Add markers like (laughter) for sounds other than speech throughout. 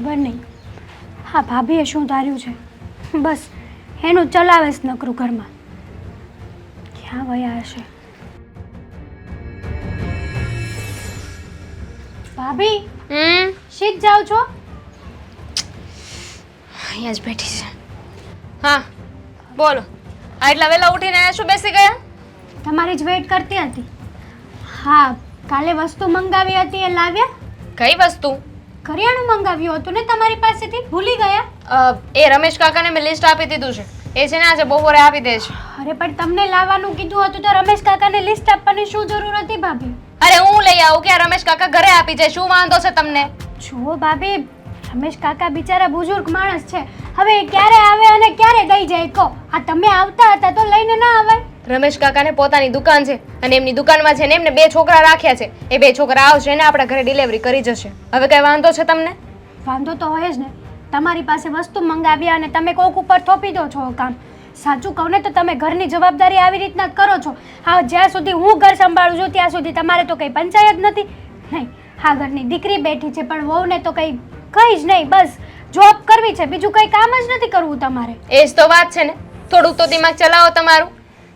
ખબર નહીં. હા ભાભીએ શું ધાર્યું છે? બસ એનું ચલાવે જ નકરું ઘરમાં. ક્યાં વયા હશે? ભાભી હમ? શીખ જાઓ છો? અહીંયા જ બેઠી છે. હા બોલો. આટલા વહેલા ઉઠીને અહીંયા શું બેસી ગયા? તમારી જ વેઇટ કરતી હતી. હા કાલે વસ્તુ મંગાવી હતી એ લાવ્યા? કઈ વસ્તુ? કરિયાણું મંગાવ્યું હતું ને તમારી પાસેથી? ભૂલી ગયા? અ, એ રમેશ કાકાને મેં લિસ્ટ આપી દીધું છે. એ છે ને આજે બપોરે આપી દે છે. અરે પણ તમને લાવવાનું કીધું હતું તો રમેશ કાકાને લિસ્ટ આપવાની શું જરૂર હતી ભાભી? અરે હું લઈ આવું કે આ રમેશ કાકા ઘરે આપી જાય શું વાંધો છે તમને? જુઓ ભાભી રમેશ કાકા બિચારા બુઝુર્ગ માણસ છે. હવે એ ક્યારે આવે અને ક્યારે દઈ જાય કહો. આ તમે આવતા હતા તો લઈને ના આવાય રમેશ કાકાને પોતાની દુકાન છે અને એમની દુકાનમાં છે ને એમને બે છોકરા રાખ્યા છે. એ બે છોકરા આવશે ને આપણા ઘરે ડિલિવરી કરી જશે. હવે કઈ વાંધો છે તમને? વાંધો તો હોય જ ને. તમારી પાસે વસ્તુ મંગાવ્યા અને તમે કોક ઉપર થોપી દો છો કામ. સાચું કહું ને તો તમે ઘરની જવાબદારી આવી રીતના કરો છો. હા જ્યાં સુધી હું ઘર સંભાળું છું ત્યાં સુધી તમારે તો કંઈ પંચાયત નથી. નહીં હા ઘરની દીકરી બેઠી છે પણ વહુને તો કંઈ કંઈ જ નહીં બસ. જોબ કરવી છે બીજું કંઈ કામ જ નથી કરવું તમારે. એ જ તો વાત છે ને. થોડુંક તો દિમાગ ચલાવો તમારું.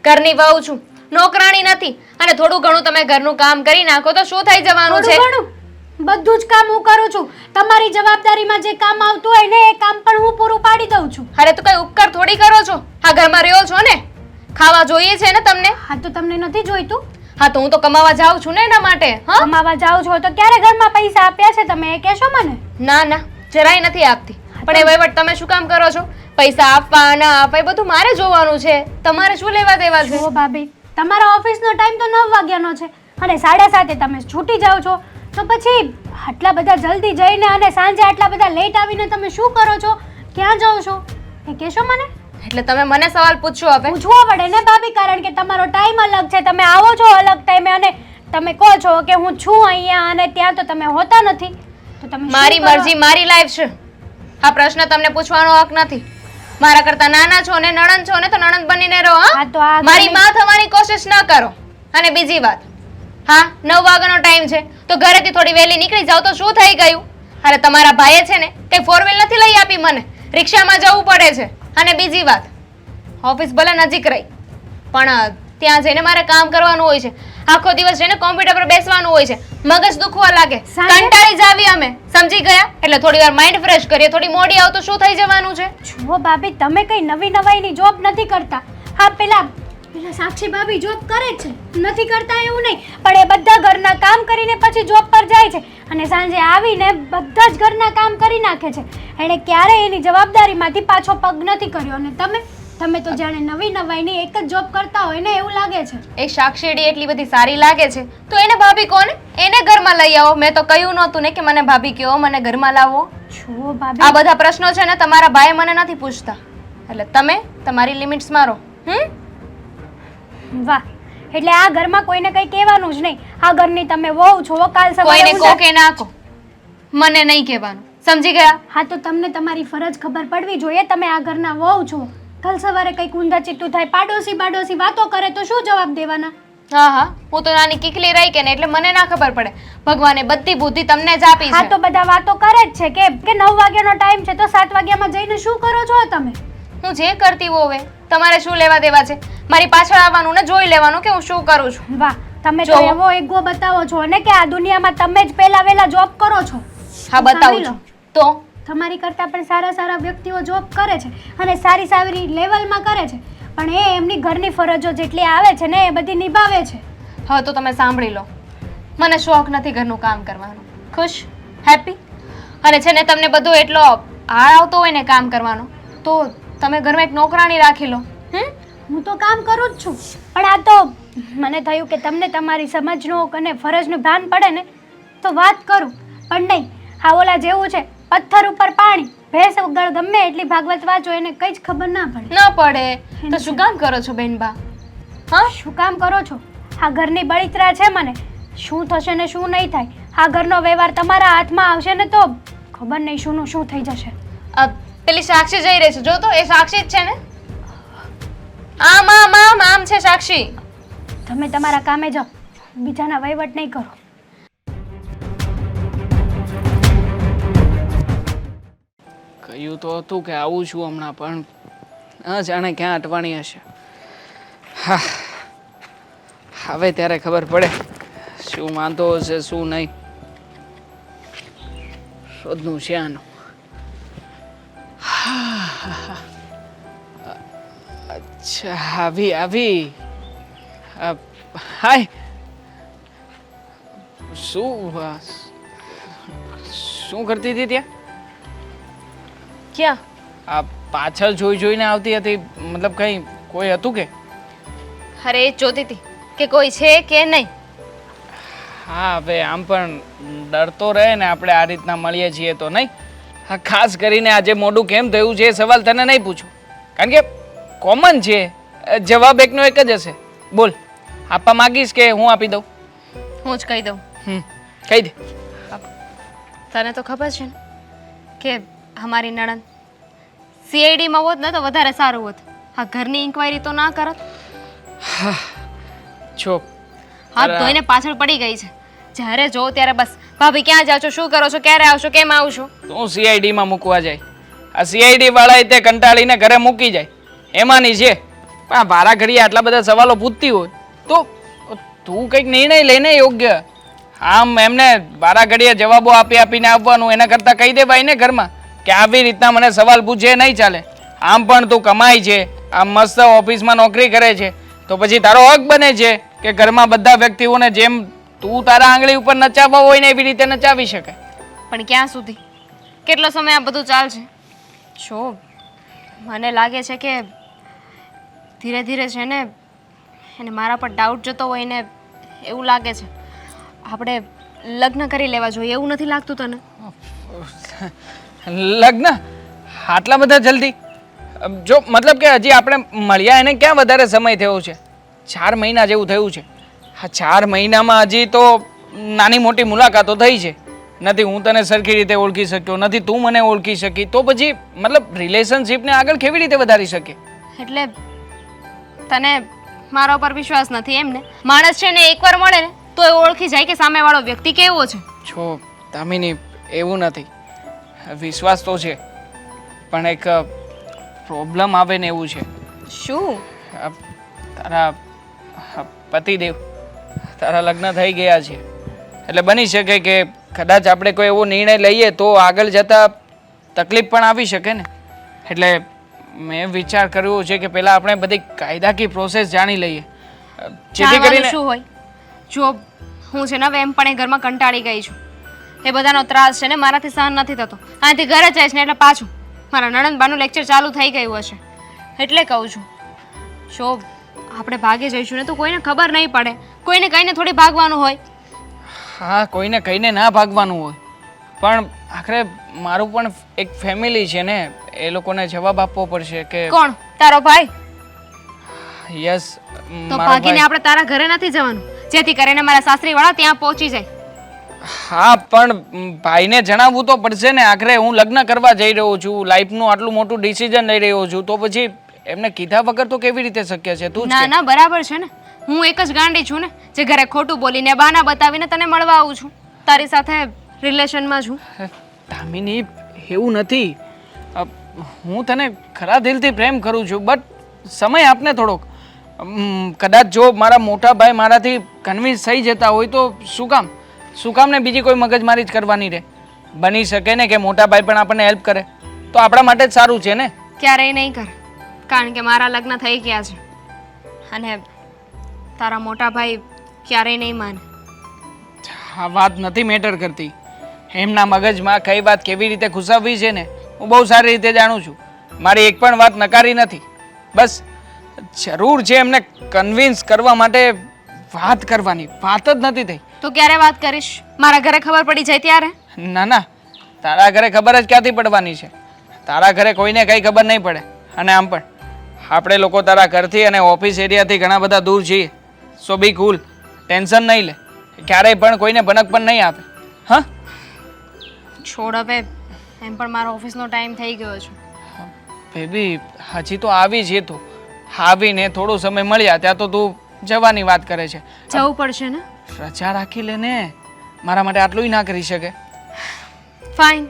ઘરની વહુ છું. નોકરાણી નથી. અને થોડું ઘણું તમે ઘરનું કામ કરી નાખો તો શું થઈ જવાનું છે? થોડું ઘણું બધું જ કામ હું કરું છું. તમારી જવાબદારીમાં જે કામ આવતું હોય ને એ કામ પણ હું પૂરું પાડી દઉં છું. અરે તો કઈ ઉપકાર થોડી કરો છો? આ ઘરમાં રહ્યો છો ને? ખાવા જોઈએ છે ને તમને? હા તો તમને નથી જોઈતું? હા તો હું તો કમાવા જાઉં છું ને એના માટે. હા? કમાવા જાઉં છો તો ક્યારે ઘરમાં પૈસા આપ્યા છે? તમે એ કહેશો મને. ના ના જરાય નથી આપતી. પણ એ વહીવટ તમે શું કામ કરો છો? પૈસા આપવા ના આપવા એ બધું મારે જોવાનું છે. તમારે શું લેવા દેવા છે? જુઓ ભાભી તમારા ઓફિસનો ટાઈમ તો નવ વાગ્યાનો છે અને સાડા સાતે તમે છૂટી જાઓ છો. તો પછી આટલા બધા જલ્દી જઈને અને સાંજે આટલા બધા લેટ આવીને તમે શું કરો છો? ક્યાં જાઓ છો? એ કહેશો મને? એટલે તમે મને સવાલ પૂછશો હવે. પૂછવો પડે ને ભાભી કારણ કે તમારો ટાઈમ અલગ છે. તમે આવો છો અલગ ટાઈમે અને તમે કહો છો કે હું છું અહીંયા અને ત્યાં તો તમે હોતા નથી. તો તમે મારી મરજી મારી લાઈફ છે. આ પ્રશ્ન તમને પૂછવાનો હક નથી. મારા કરતા નાના છો ને નણંદ છો ને તો નણંદ બનીને રહો હા? તો આ મારી માં થવાની કોશિશ ન કરો. અને બીજી વાત હા નવ વાગ્યાનો ટાઈમ છે તો ઘરેથી થોડી વહેલી નીકળી જાવ તો શું થઈ ગયું? અરે તમારા ભાઈએ છે ને કંઈ ફોર વ્હીલ નથી લઈ આપી મને? રિક્ષામાં જવું પડે છે. અને બીજી વાત ઓફિસ ભલે નજીક રહી પણ ત્યાં જઈને મારે કામ કરવાનું હોય છે. આખો દિવસ જઈને કોમ્પ્યુટર પર બેસવાનું હોય છે. મગજ દુખવા લાગે? કંટાળી જાવી અમે. સમજી ગયા? એટલે થોડી વાર માઇન્ડ ફ્રેશ કરીએ. થોડી મોડી આવ તો શું થઈ જવાનું છે? જુઓ ભાભી તમે કઈ નવી નવાઈની જોબ નથી કરતા. હા પેલા પેલા સાક્ષી ભાભી જોબ કરે છે. નથી કરતા એવું નહીં. પણ એ બધા ઘરના કામ કરીને પછી જોબ પર જાય છે. અને સાંજે આવીને બધા જ ઘરના કામ કરી નાખે છે. એણે ક્યારેય એની જવાબદારીમાંથી પાછો પગ નથી કર્યો? અને તમે? તમે તો જાણે નવી નવાઈની એક જ જોબ કરતા હોય ને એવું લાગે છે. એ શાકશેડી એટલી બધી સારી લાગે છે. તો એને ભાભી કોને એને ઘરમાં લઈ આવો. મેં તો કહ્યું નહોતું ને કે મને ભાભી કયો મને ઘરમાં લાવો. જુઓ આ બધા પ્રશ્નો છે ને તમારા ભાઈ મને નથી પૂછતા. એટલે તમે તમારી લિમિટ્સ મારો. હમ? વાહ. એટલે આ ઘરમાં કોઈને કંઈ કહેવાનું જ નહીં. આ ઘરની તમે વહુ છો કાલ સવારે કોઈને કો કે ના કો મને નહીં કહેવાનું. સમજી ગયા? હા તો તમને તમારી ફરજ ખબર પડવી જોઈએ તમે આ ઘરના વહુ છો. કાલ સવારે કંઈક ઊંધા ચીટું થાય પાડોશી પાડોશી વાતો કરે તો શું જવાબ દેવાના? હા હા હું તો નાની કીકલી રહી કે ને એટલે મને ના ખબર પડે. ભગવાને બધી બુદ્ધિ તમને જ આપી હા છે. તો બધા વાતો કરે જ છે કે કે નવ વાગ્યાનો ટાઈમ છે તો સાત વાગ્યામાં જઈને શું કરો છો તમે? હું જે કરતી હોઉં હવે તમારે શું લેવા દેવા છે? મારી પાછળ આવવાનું ને જોઈ લેવાનું કે હું શું કરું છું. વાહ તમે તો જો. એવો એગો બતાવો છો ને કે આ દુનિયામાં તમે જ પહેલા વહેલા જોબ કરો છો? હા બતાવું. છું. તો? તમારી કરતાં પણ સારા સારા વ્યક્તિઓ જોબ કરે છે અને સારી સારી લેવલમાં કરે છે. પણ એ એમની ઘરની ફરજો જેટલી આવે છે ને એ બધી નિભાવે છે. હવે તો તમે સાંભળી લો. મને શોખ નથી ઘરનું કામ કરવાનું. ખુશ? હેપી અને છે ને તમને બધો એટલો આળ આવતો હોય ને કામ કરવાનો તો તમે ઘરમાં એક નોકરાણી રાખી લો. હમ? હું તો કામ કરું જ છું. પણ આ તો મને થયું કે તમને તમારી સમજનું અને ફરજનું ભાન પડે ને તો વાત કરું. પણ નહીં હા ઓલા જેવું છે પથ્થર ઉપર પાણી ભેંસ વગર ગમે એટલી ભાગવત વાંચો એને કંઈ જ ખબર ના પડે. ના પડે. તો શું કામ કરો છો બેનબા હા? શું કામ કરો છો? આ ઘરની બળિતરા છે મને. શું થશે ને શું નહીં થાય? આ ઘરનો વ્યવહાર તમારા હાથમાં આવશે ને તો ખબર નહીં શુંનું શું થઈ જશે. પેલી સાક્ષી જઈ રહી છે. જો તો એ સાક્ષી જ છે ને? આમ આમ આમ આમ છે સાક્ષી. તમે તમારા કામે જાઓ. બીજાના વહીવટ નહીં કરો. કહ્યું તો હતું કે આવું છું હમણાં, પણ ન જાણે ક્યાં અટવાણી હશે. હા, હવે ત્યારે ખબર પડે શું વાંધો હશે શું નહીં. શોધનું છે આનું. અચ્છા, આવી આવી. હાય. શું શું કરતી હતી ત્યાં? ક્યાં? આ પાછળ જોઈ જોઈને આવતી હતી. મતલબ કઈ કોઈ હતું કે? અરે એ જોતી હતી કે કોઈ છે કે નહીં. હા હવે આમ પણ ડર તો રહે ને આપણે આ રીતના મળીએ છીએ તો નહીં? હા ખાસ કરીને આજે મોડું કેમ થયું છે એ સવાલ તને નહીં પૂછું. કારણ કે કોમન છે જવાબ એકનો એક જ હશે. બોલ આપવા માંગીશ કે હું આપી દઉં? હું જ કહી દઉં. હમ કહી દે. તને તો ખબર છે ને કે અમારી નણંદ. સીઆઈડીમાં હોત ને તો વધારે સારું હોત. આ ઘરની ઇન્ક્વાયરી તો ના કરત. (sighs) છો હાથ ધોઈને પાછળ પડી ગઈ છે. જ્યારે જો ત્યારે બસ ભાભી ક્યાં જાઓ છો? શું કરો છો? ક્યારે આવશો? કેમ આવશો? તું સીઆઈડીમાં મૂકવા જાય. આ સીઆઈડી વાળાએ તે કંટાળીને ઘરે મૂકી જાય. એમાંની છે પણ આ ભારા ઘડીએ આટલા બધા સવાલો પૂછતી હોય તો તું કંઈક નિર્ણય લઈને યોગ્ય. આમ એમને વારા ઘડીએ જવાબો આપી આપીને આપવાનું એના કરતાં કહી દે ભાઈને ઘરમાં. કે આવી રીતના મને સવાલ પૂછે નહીં ચાલે. આમ પણ તું કમાય છે આમ મસ્ત ઓફિસમાં નોકરી કરે છે તો પછી તારો હક બને છે કે ઘરમાં બધા વ્યક્તિઓને જેમ તું તારા આંગળી ઉપર નચાવવા હોય ને એવી રીતે નચાવી શકે પણ ક્યાં સુધી? કેટલો સમય આ બધું ચાલશે? જો મને લાગે છે કે ધીરે ધીરે છે ને એને મારા પર ડાઉટ જતો હોય ને એવું લાગે છે. આપણે લગ્ન કરી લેવા જોઈએ એવું નથી લાગતું તને? લગ્ન? આટલા બધા જલ્દી? જો મતલબ કે હજી આપણે મળ્યા એને ક્યાં વધારે સમય થયો છે? ચાર મહિના જેવું થયું છે. હા ચાર મહિનામાં હજી તો નાની મોટી મુલાકાતો થઈ છે. નથી હું તને સરખી રીતે ઓળખી શક્યો નથી તું મને ઓળખી શકી. તો પછી મતલબ રિલેશનશિપને આગળ કેવી રીતે વધારી શકે એટલે તને મારા ઉપર વિશ્વાસ નથી એમ ને? માણસ છે ને એકવાર મળે ને તો એ ઓળખી જાય કે સામેવાળો વ્યક્તિ કેવો છે. છો તામિની એવું નથી. વિશ્વાસ તો છે પણ એક પ્રોબ્લેમ આવે ને એવું છે. શું? તારા પતિદેવ તારા લગ્ન થઈ ગયા છે. એટલે બની શકે કે કદાચ આપણે કોઈ એવો નિર્ણય લઈએ તો આગળ જતાં તકલીફ પણ આવી શકે ને. એટલે મેં વિચાર કર્યો છે કે પહેલાં આપણે બધી કાયદાકીય પ્રોસેસ જાણી લઈએ. જેથી કરીને શું હોય? જો હું છે ને એમ પણ એ ઘરમાં કંટાળી ગઈ છું. એ બધાનો ત્રાસ છે ને મારાથી સહન નથી થતો. અહીંથી ઘરે જાય છે ને એટલે પાછું. મારા નણંદબાનું લેક્ચર ચાલુ થઈ ગયું હશે. એટલે કહું છું. જો આપણે ભાગે જઈશું ને તો કોઈને ખબર નહીં પડે. કોઈને કહીને થોડી ભાગવાનું હોય. હા કોઈને કહીને ના ભાગવાનું હોય. પણ આખરે મારું પણ એક ફેમિલી છે ને એ લોકોને જવાબ આપવો પડશે કે કોણ? તારો ભાઈ? યસ તો ભાગીને આપણે તારા ઘરે નથી જવાનું. જેથી કરીને મારા સાસરીવાળા ત્યાં પહોંચી જાય. હા પણ ભાઈને જણાવવું તો પડશે ને. આખરે હું લગ્ન કરવા જઈ રહ્યો છું લાઈફનું આટલું મોટું ડિસિઝન લઈ રહ્યો છું તો પછી એમને કીધા વગર તો કેવી રીતે શક્ય છે? તું જ ના ના બરાબર છે ને. હું એક જ ગાંડી છું ને જે ઘરે ખોટું બોલીને બાના બતાવીને તને મળવા આવું છું. તારી સાથે રિલેશનમાં છું. દામિની એવું નથી. અ, હું તને ખરા દિલથી પ્રેમ કરું છું બટ સમય આપને થોડોક. અમ, કદાચ જો મારા મોટા ભાઈ મારાથી કન્વિન્સ થઈ જતા હોય તો શું કામ? શું કામ ને બીજી કોઈ મગજમારી જ કરવાની રહે બની શકે ને કે મોટા ભાઈ પણ આપણને હેલ્પ કરે. તો આપણા માટે જ સારું છે ને? ક્યારેય નહીં કર. કારણ કે મારા લગ્ન થઈ ગયા છે. અને તારા મોટા ભાઈ ક્યારેય નહીં માને. આ વાત નથી મેટર કરતી. એમના મગજમાં કઈ વાત કેવી રીતે ઘુસાવવી છે ને? હું બહુ સારી રીતે જાણું છું. મારી એક પણ વાત નકારી નથી. બસ જરૂર છે એમને કન્વિન્સ કરવા માટે વાત કરવાની. વાત જ નથી થઈ. તો ક્યારે વાત કરીશ? મારા ઘરે ખબર પડી જાય ત્યારે? ના ના. તારા ઘરે ખબર જ ક્યાંથી પડવાની છે? તારા ઘરે કોઈને કંઈ ખબર નહીં પડે. અને આમ પણ આપણે લોકો તારા ઘરથી અને ઓફિસ એરિયાથી ઘણા બધા દૂર છીએ. સો બી કુલ ટેન્શન નહીં લે. ક્યારેય પણ કોઈને ભનક પણ નહીં આપે. હા? છોડ હવે. એમ પણ મારો ઓફિસનો ટાઈમ થઈ ગયો છે. બેબી હજી તો આવી છે તું. આવીને થોડો સમય મળ્યા ત્યાં તો તું જવાની વાત કરે છે. જવું પડશે ને? રજા રાખી લે ને મારા માટે આટલું ના કરી શકે. ફાઇન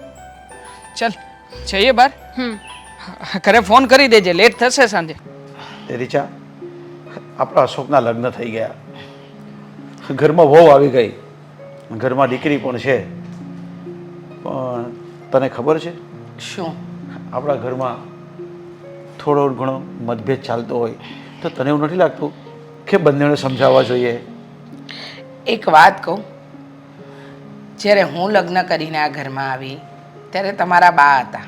ચલ જઈએ બાર. હમ. ઘરે ફોન કરી દેજે લેટ થશે સાંજે. તે રીચા આપણા અશોકના લગ્ન થઈ ગયા. ઘરમાં વહુ આવી ગઈ. ઘરમાં દીકરી પણ છે. પણ તને ખબર છે? શું? આપણા ઘરમાં થોડો ઘણો મતભેદ ચાલતો હોય તો તને એવું નથી લાગતું કે બંનેને સમજાવવા જોઈએ? એક વાત કહું. જ્યારે હું લગ્ન કરીને આ ઘરમાં આવી, ત્યારે તમારા બા હતા.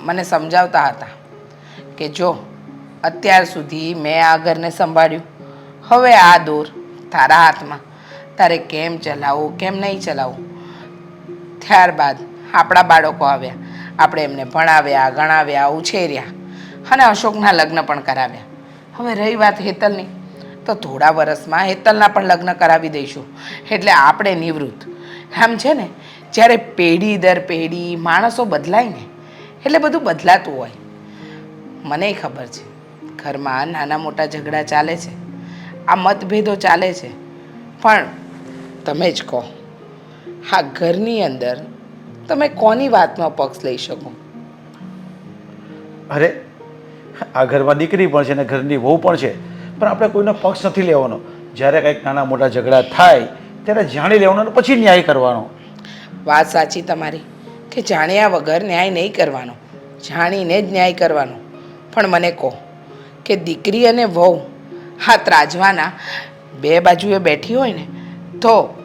મને સમજાવતા હતા કે જો, અત્યાર સુધી મેં આ ઘરને સંભાળ્યું. હવે આ દોર, તારા હાથમાં. તારે કેમ ચલાવવું, કેમ નહીં ચલાવવું? ત્યારબાદ આપણા બાળકો આવ્યા. આપણે એમને ભણાવ્યા, ગણાવ્યા, ઉછેર્યા અને અશોકના લગ્ન પણ કરાવ્યા. હવે રહી વાત હેતલની. તો થોડા વર્ષમાં હેતલના પણ લગ્ન કરાવી દઈશું. એટલે આપણે નિવૃત્ત. આમ છે ને, જ્યારે પેઢી દર પેઢી માણસો બદલાય ને, એટલે બધું બદલાતું હોય. મને ખબર છે, ઘરમાં નાના મોટા ઝઘડા ચાલે છે, આ મતભેદો ચાલે છે. પણ તમે જ કહો હા ઘરની અંદર તમે કોની વાતનો પક્ષ લઈ શકો? અરે, આ ઘરમાં દીકરી પણ છે ને ઘરની વહુ પણ છે. પણ આપણે કોઈનો પક્ષ નથી લેવાનો. જ્યારે કંઈક નાના મોટા ઝઘડા થાય, ત્યારે જાણી લેવાનો અને પછી ન્યાય કરવાનો. વાત સાચી તમારી, કે જાણ્યા વગર ન્યાય નહીં કરવાનો. જાણીને જ ન્યાય કરવાનો. પણ મને કહો, કે દીકરી અને વહુ હા ત્રાજવાના બે બાજુએ બેઠી હોય ને, તો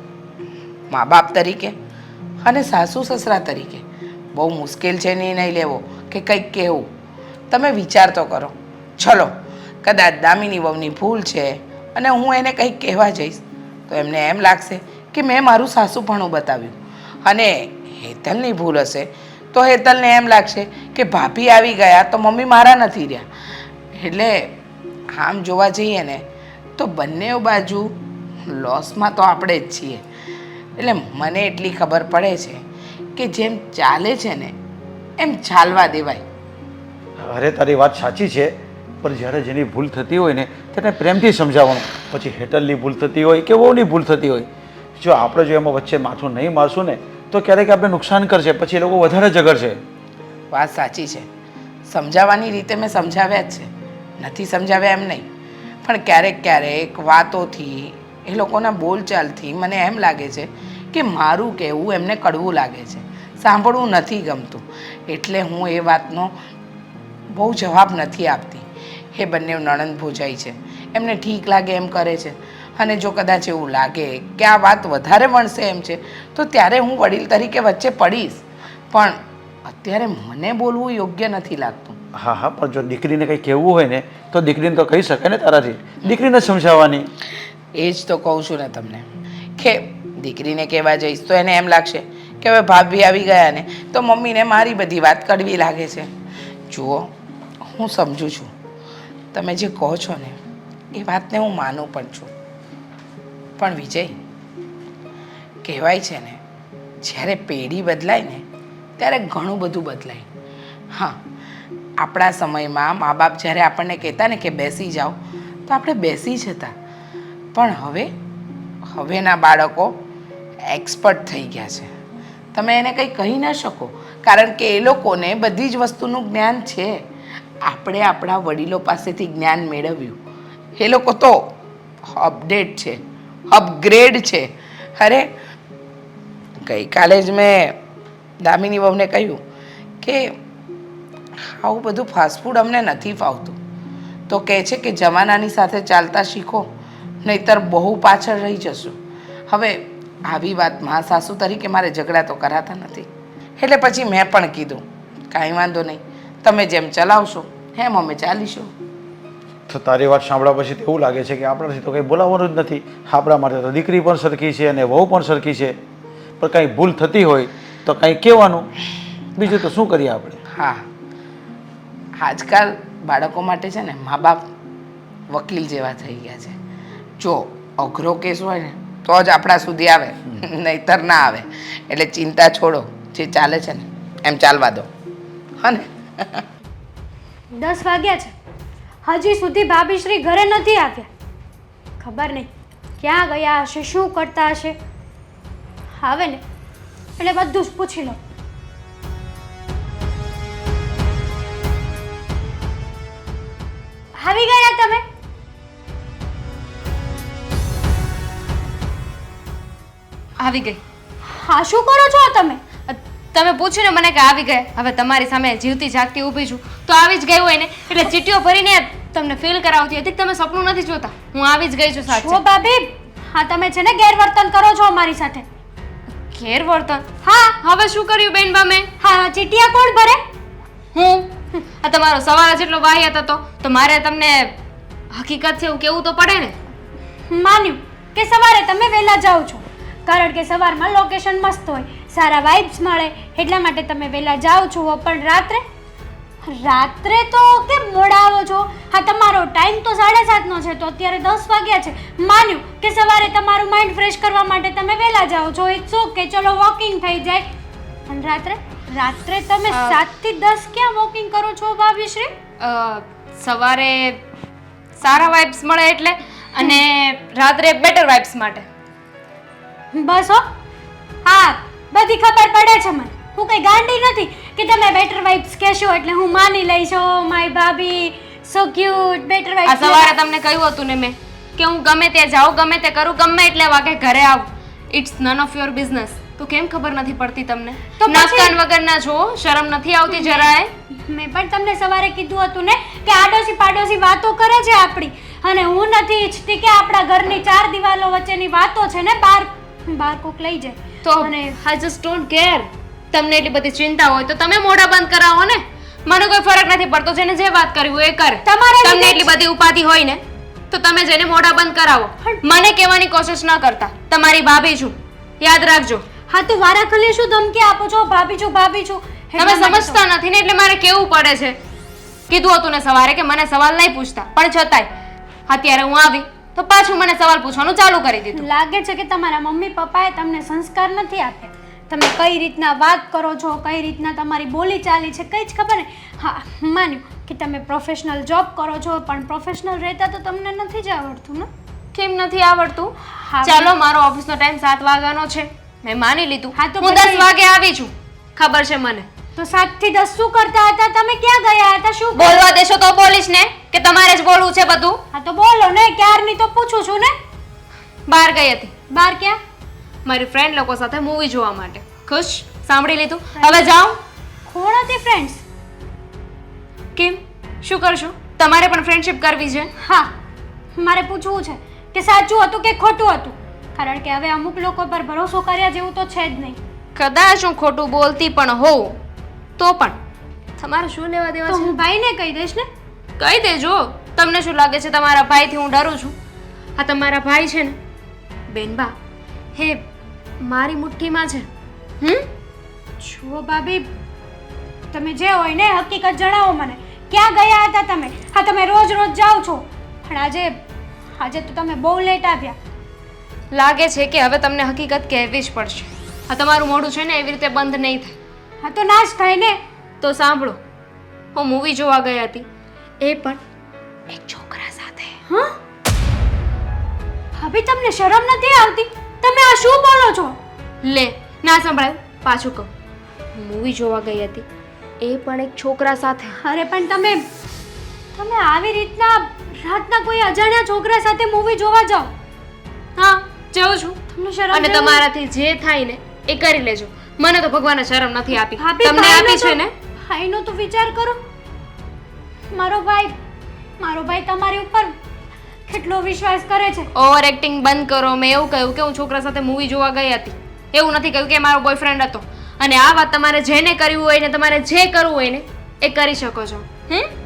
મા બાપ તરીકે અને સાસુ સસરા તરીકે બહુ મુશ્કેલ છે નિર્ણય લેવો કે કંઈક કહેવું. તમે વિચાર તો કરો. ચલો. કદાચ દામિની વહુની ભૂલ છે અને હું એને કંઈક કહેવા જઈશ. તો એમને એમ લાગશે કે મેં મારું સાસુપણું બતાવ્યું. અને હેતલની ભૂલ હશે તો હેતલને એમ લાગશે કે ભાભી આવી ગયા તો મમ્મી મારા નથી રહ્યા. એટલે આમ જોવા જઈએ ને, તો બંને બાજુ લોસમાં તો આપણે જ છીએ. એટલે મને એટલી ખબર પડે છે કે જેમ ચાલે છે ને, એમ ચાલવા દેવાય. અરે, તારી વાત સાચી છે. પણ જ્યારે જેની ભૂલ થતી હોય ને, તેને પ્રેમથી સમજાવવાનું. પછી હેટલની ભૂલ થતી હોય કે વહુની ભૂલ થતી હોય. જો આપણે જો એમાં વચ્ચે માથું નહીં મારશું ને, તો ક્યારેક આપણે નુકસાન કરશે, પછી એ લોકો વધારે ઝઘડશે. વાત સાચી છે. સમજાવવાની રીતે મેં સમજાવ્યા જ છે. નથી સમજાવ્યા એમ નહીં. પણ ક્યારેક ક્યારેક વાતોથી, એ લોકોના બોલચાલથી મને એમ લાગે છે કે મારું કહેવું એમને કડવું લાગે છે. સાંભળવું નથી ગમતું. એટલે હું એ વાતનો બહુ જવાબ નથી આપતી. એ બંને નણંદ ભોજાઈ છે. એમને ઠીક લાગે એમ કરે છે. અને જો કદાચ એવું લાગે કે આ વાત વધારે વણશે એમ છે તો ત્યારે હું વડીલ તરીકે વચ્ચે પડીશ. પણ અત્યારે મને બોલવું યોગ્ય નથી લાગતું. હા હા પણ જો દીકરીને કંઈ કહેવું હોય ને તો દીકરીને તો કહી શકે ને તારાથી. દીકરીને સમજાવવાની. એ જ તો કહું છું ને તમને કે દીકરીને કહેવા જઈશ તો એને એમ લાગશે કે હવે ભાભી આવી ગયા ને તો મમ્મીને મારી બધી વાત કડવી લાગે છે. જુઓ હું સમજુ છું. તમે જે કહો છો ને, એ વાતને હું માનું પણ છું. પણ વિજય, કહેવાય છે ને, જ્યારે પેઢી બદલાય ને, ત્યારે ઘણું બધું બદલાય. હા, આપણા સમયમાં મા બાપ જ્યારે આપણને કહેતા ને કે બેસી જાઓ, તો આપણે બેસી જતા પણ હવે, હવેના બાળકો એક્સપર્ટ થઈ ગયા છે. તમે એને કંઈ કહી ન શકો, કારણ કે એ લોકોને બધી જ વસ્તુનું જ્ઞાન છે. આપણે આપણા વડીલો પાસેથી જ્ઞાન મેળવ્યું. એ લોકો તો અપડેટ છે અપગ્રેડ છે. અરે, ગઈકાલે જ મેં દામિની બહુને કહ્યું કે આવું બધું ફાસ્ટફૂડ અમને નથી ફાવતું. તો કહે છે કે જમાનાની સાથે ચાલતા શીખો, નહીતર બહુ પાછળ રહી જશો. હવે આવી વાત મા સાસુ તરીકે મારે ઝઘડા તો કરાતા નથી. એટલે પછી મેં પણ કીધું, કાંઈ વાંધો નહીં, તમે જેમ ચલાવશો એમ અમે ચાલીશું. તો તારી વાત સાંભળ્યા પછી તો એવું લાગે છે કે આપણાથી તો કંઈ બોલાવવાનું જ નથી. આપણા માટે તો દીકરી પણ સરખી છે અને વહુ પણ સરખી છે. પણ કાંઈ ભૂલ થતી હોય તો કાંઈ કહેવાનું. બીજું તો શું કરીએ આપણે? હા. આજકાલ બાળકો માટે છે ને મા બાપ વકીલ જેવા થઈ ગયા છે. જો અઘરો કેસ હોય ને તો જ આપણા સુધી આવે. નહીતર ના આવે. એટલે ચિંતા છોડો. જે ચાલે છે ને એમ ચાલવા દો. હા ને? દસ વાગ્યા છે. હજી સુધી ભાભીશ્રી ઘરે નથી આવ્યા. ખબર નહીં ક્યાં ગયા હશે શું કરતા હશે? આવે ને એટલે બધું જ પૂછી લો આવી ગયા તમે? આવી ગઈ. હા શું કરો છો તમે? તમે પૂછ્યું ને મને કે આવી ગઈ. હવે તમારી સામે જીવતી જાગતી ઊભી છું. તો આવી જ ગઈ હોય ને એટલે ચીટીઓ ભરીને તમને ફીલ કરાવતી હતી. તમે સપનું નથી જોતા. હું આવી જ ગઈ છું સાચું. ઓ ભાભી હા તમે છે ને ગેરવર્તન કરો છો અમારી સાથે. ગેરવર્તન? હા. હવે શું કર્યું બેન બામે? હા ચીટિયા કોણ ભરે? હું? આ તમારો સવાલ જેટલો વાહ્ય હતો તો મારે તમને હકીકત છે એવું કેવું તો પડે ને? માન્યું કે સવારે તમે વહેલા જાઓ છો. કારણ કે સવારમાં લોકેશન મસ્ત હોય. સારા વાઇબ્સ મળે એટલા માટે તમે વહેલા જાઓ છો. પણ રાત્રે? રાત્રે તો કેમ મોડા આવો છો? હા તમારો ટાઈમ તો સાડા સાતનો છે તો અત્યારે દસ વાગ્યા છે. માન્યું કે સવારે તમારું માઇન્ડ ફ્રેશ કરવા માટે તમે વહેલા જાઓ છો. ઇટ્સ ઓકે ચલો વોકિંગ થઈ જાય. અને રાત્રે? રાત્રે તમે સાતથી દસ ક્યાં વોકિંગ કરો છો ભાભીશ્રી? સવારે સારા વાઇબ્સ મળે એટલે અને રાત્રે બેટર વાઇબ્સ માટે. બસ હો. હા બધી ખબર પડે છે મને. હું કઈ ગાંડી નથી કે તમે બેટર વાઇબ્સ કહેશો એટલે હું માની લઈશ. ઓ માય ભાભી સો ક્યુટ બેટર આ વાઇબ્સ સવારે તમને કહ્યું હતું ને મેં કે હું ગમે તે જાઉં ગમે તે કરું ગમે એટલે વાગે ઘરે આવું. It's none of your business તો કેમ ખબર નથી પડતી તમને? તો પછી- નાકાન વગરના જો શરમ નથી આવતી જરાય? મેં પણ તમને સવારે કીધું હતું ને કે આડોશી પાડોશી વાતો કરે છે આપણી. અને હું નથી ઈચ્છતી કે આપણા ઘરની ચાર દિવાલો વચ્ચેની વાતો છે ને બાર બાર કોક લઈ જાય. તો અને આઈ જસ્ટ ડોન્ટ કેર તમને એટલી બધી ચિંતા હોય તો તમે મોઢા બંધ કરાવો ને. મને કોઈ ફરક નથી પડતો જેને જે વાત કરવી હોય એ કર. તમારે તમને એટલી બધી ઉપાધિ હોય ને તો તમે જેને મોઢા બંધ કરાવો. મને કહેવાની કોશિશ ન કરતા. તમારી ભાભી છું. યાદ રાખજો. હા તો વારા ખલી શું ધમકી આપો છો? ભાભી છું ભાભી છું. તમે સમજતા નથી ને એટલે મારે કેવું પડે છે? કીધું હતું ને સવારે કે મને સવાલ નહીં પૂછતા. પણ છતાંય અત્યારે હું આવી. તો પાછું મને સવાલ પૂછવાનું ચાલુ કરી દીધું. લાગે છે કે તમારા મમ્મી પપ્પાએ તમને સંસ્કાર નથી આપ્યા. તમે કઈ રીતના વાત કરો છો કઈ રીતના તમારી બોલી ચાલી છે કઈ જ ખબર ને હા માન્યું કે તમે પ્રોફેશનલ જોબ કરો છો પણ પ્રોફેશનલ રહેતા તો તમને નથી જ આવડતું ને? કેમ નથી આવડતું? ચાલો મારો ઓફિસનો ટાઈમ સાત વાગ્યાનો છે. મેં માની લીધું. હા, તો હું દસ વાગે આવી છું. ખબર છે મને. તો સાતથી દસ શું કરતા હતા? તમે ક્યાં ગયા હતા? શું બોલવા દેશો તો બોલીશ ને કે તમારે જ બોલવું છે બધું. હા તો બોલો ને ક્યારની તો પૂછું છું ને? બહાર ગઈ હતી. બહાર ક્યાં? મારી ફ્રેન્ડ લોકો સાથે મૂવી જોવા માટે. ખુશ? સાંભળી લીધું? હવે જાઓ. કોણ હતી ફ્રેન્ડ્સ કેમ? શું કરશો? તમારે પણ ફ્રેન્ડશિપ કરવી છે? હા મારે પૂછવું છે કે સાચું હતું કે ખોટું હતું? કારણ કે હવે અમુક લોકો પર ભરોસો કર્યા જેવું તો છે જ નહીં. કદાચ હું ખોટું બોલતી પણ હોઉં. તો પણ. તમારે શું લેવા તો દેવા છે? હું ભાઈને કહી દઈશ ને. કહી દેજો. તમને શું લાગે છે? તમારા ભાઈથી હું ડરું છું. આ તમારા ભાઈ છે ને. બેનબા હે મારી મુઠ્ઠીમાં છે. હમ? જુઓ ભાભી તમે જે હોય ને હકીકત જણાવો મને. ક્યાં ગયા હતા તમે? હા તમે રોજ રોજ જાઓ છો. પણ આજે આજે તો તમે બહુ લેટ આવ્યા. લાગે છે કે હવે તમને હકીકત કહેવી જ પડશે. આ તમારું મોઢું છે ને એવી રીતે બંધ નહીં થાય. હા તો નાશ થાય ને? તો સાંભળો હું મૂવી જોવા ગઈ હતી. એ પણ એક છોકરા સાથે. હા? ભાભી તમને શરમ નથી આવતી? તમે આ શું બોલો છો? લે ના સંભળાયું પાછું કહું. મૂવી જોવા ગઈ હતી. એ પણ એક છોકરા સાથે. અરે પણ તમે તમે આવી રીતના રાતના કોઈ અજાણ્યા છોકરા સાથે મૂવી જોવા જાઓ? હા જાઉં છું. તમને શરમ અને તમારાથી જે થાય ને એ કરી લેજો. મને તો ભગવાને શરમ નથી આપી. ભાભી, તમને ભાઈનો આપી તો- છે ને? ભાઈનો તો વિચાર કરો. મારો ભાઈ મારો ભાઈ તમારી ઉપર કેટલો વિશ્વાસ કરે છે. ઓવર એક્ટિંગ બંધ કરો. મેં એવું કહ્યું કે હું છોકરા સાથે મૂવી જોવા ગઈ હતી. એવું નથી કહ્યું કે મારો બોયફ્રેન્ડ હતો. અને આ વાત તમારે જેને કરવી હોય ને તમારે જે કરવું હોય ને એ કરી શકો છો. હમ?